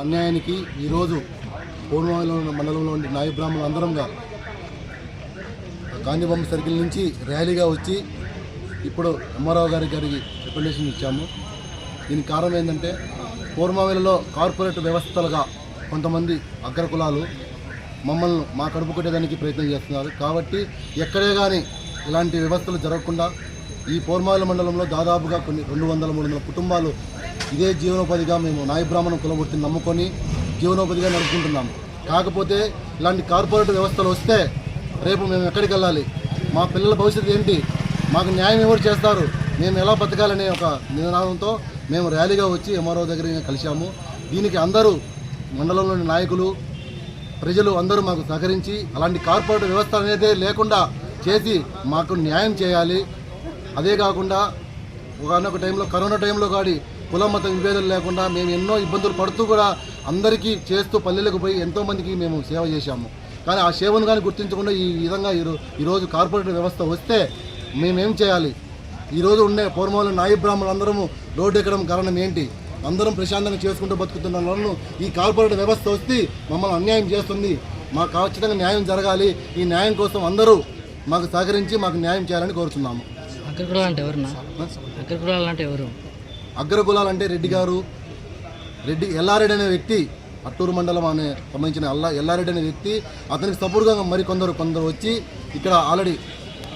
అన్యాయానికి ఈరోజు పూర్వలో ఉండే నాయ బ్రాహ్మణులు అందరంగా గాంధీబొమ్మ సర్కిల్ నుంచి ర్యాలీగా వచ్చి ఇప్పుడు అమ్మారావు గారి గారికి రికమెండేషన్ ఇచ్చాము. దీనికి కారణం ఏంటంటే పూర్వవేలలో కార్పొరేట్ వ్యవస్థలుగా కొంతమంది అగ్ర కులాలు మమ్మల్ని మా కడుపు కొట్టేదానికి ప్రయత్నం చేస్తున్నారు. కాబట్టి ఎక్కడే కానీ ఇలాంటి వ్యవస్థలు జరగకుండా ఈ పోర్మాల మండలంలో దాదాపుగా కొన్ని రెండు వందల మూడు వందల కుటుంబాలు ఇదే జీవనోపాధిగా మేము నాయబ్రాహ్మణం కులవృత్తిని నమ్ముకొని జీవనోపాధిగా నడుపుకుంటున్నాం. కాకపోతే ఇలాంటి కార్పొరేట్ వ్యవస్థలు వస్తే రేపు మేము ఎక్కడికి వెళ్ళాలి? మా పిల్లల భవిష్యత్తు ఏంటి? మాకు న్యాయం ఎవరు చేస్తారు? మేము ఎలా బతకాలనే ఒక నినాదంతో మేము ర్యాలీగా వచ్చి ఎంఆర్ఓ దగ్గర కలిశాము. దీనికి అందరూ మండలంలోని నాయకులు ప్రజలు అందరూ మాకు సహకరించి అలాంటి కార్పొరేట్ వ్యవస్థ అనేది లేకుండా చేసి మాకు న్యాయం చేయాలి. అదే కాకుండా ఒకనొక టైంలో కరోనా టైంలో కాడి కుల మత విభేదాలు లేకుండా మేము ఎన్నో ఇబ్బందులు పడుతూ కూడా అందరికీ చేస్తూ పల్లెలకు పోయి ఎంతోమందికి మేము సేవ చేశాము. కానీ ఆ సేవను కానీ గుర్తించకుండా ఈ విధంగా ఈరో ఈరోజు కార్పొరేట్ వ్యవస్థ వస్తే మేమేం చేయాలి? ఈరోజు ఉండే పూర్వంలో నాయ బ్రాహ్మణులు అందరము రోడ్డు ఎక్కడం కారణం ఏంటి? అందరం ప్రశాంతంగా చేసుకుంటూ బతుకుతున్న వాళ్ళను ఈ కార్పొరేట్ వ్యవస్థ వస్తే మమ్మల్ని అన్యాయం చేస్తుంది. మాకు ఖచ్చితంగా న్యాయం జరగాలి. ఈ న్యాయం కోసం అందరూ మాకు సహకరించి మాకు న్యాయం చేయాలని కోరుతున్నాము అగ్రకులాలు అంటే ఎవరున్నా? అగ్రకులాలు అంటే ఎవరు? అగ్రకులాలంటే రెడ్డి గారు రెడ్డి ఎల్లారెడ్డి అనే వ్యక్తి అట్టూరు మండలం అనే సంబంధించిన ఎల్లా ఎల్లారెడ్డి అనే వ్యక్తి అతనికి సపోర్ట్గా మరి కొందరు కొందరు వచ్చి ఇక్కడ ఆల్రెడీ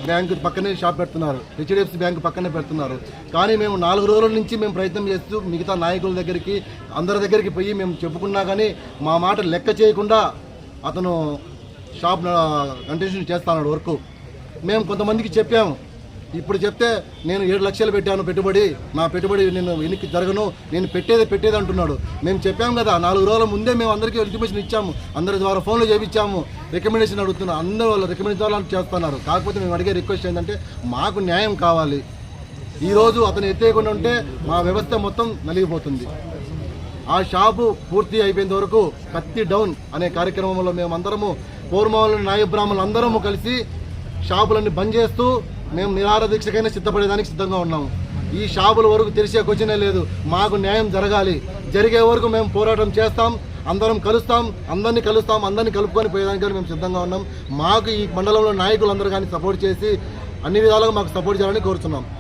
బ్యాంకు పక్కనే షాప్ పెడుతున్నారు హెచ్డిఎఫ్సి బ్యాంకు పక్కనే పెడుతున్నారు. కానీ మేము నాలుగు రోజుల నుంచి మేము ప్రయత్నం చేస్తూ మిగతా నాయకుల దగ్గరికి అందరి దగ్గరికి పోయి మేము చెప్పుకున్నా కానీ మా మాట లెక్క చేయకుండా అతను షాప్ కంటిన్యూ చేస్తున్నాడు వరకు. మేము కొంతమందికి చెప్పాము ఇప్పుడు చెప్తే నేను ఏడు లక్షలు పెట్టాను పెట్టుబడి. నా పెట్టుబడి నేను వెనక్కి జరగను. నేను పెట్టేది పెట్టేది అంటున్నాడు. మేము చెప్పాము కదా నాలుగు రోజుల ముందే మేము అందరికీ ఇంటిమేషన్ ఇచ్చాము. అందరి ద్వారా ఫోన్లు చేయించాము రికమెండేషన్ అడుగుతున్నాం. అందరూ వాళ్ళు రికమెండేషన్ వాళ్ళు చేస్తున్నారు. కాకపోతే మేము అడిగే రిక్వెస్ట్ ఏంటంటే మాకు న్యాయం కావాలి. ఈరోజు అతను ఎత్తేయకుండా ఉంటే మా వ్యవస్థ మొత్తం నలిగిపోతుంది. ఆ షాపు పూర్తి అయిపోయేంత వరకు కత్తి డౌన్ అనే కార్యక్రమంలో మేమందరము పౌర్మావులు నాయబ్రాహ్మణులు అందరము కలిసి షాపులన్నీ బంద్ చేస్తూ మేము నిరార దీక్షకైనా సిద్ధపడేదానికి సిద్ధంగా ఉన్నాము ఈ షాపుల వరకు తెరిచే క్వశ్చనే లేదు. మాకు న్యాయం జరగాలి. జరిగే వరకు మేము పోరాటం చేస్తాం. అందరం కలుస్తాం. అందరినీ కలుస్తాం. అందరినీ కలుపుకొని పోయేదానికి మేము సిద్ధంగా ఉన్నాం. మాకు ఈ మండలంలో నాయకులందరూ కానీ సపోర్ట్ చేసి అన్ని విధాలుగా మాకు సపోర్ట్ చేయాలని కోరుతున్నాం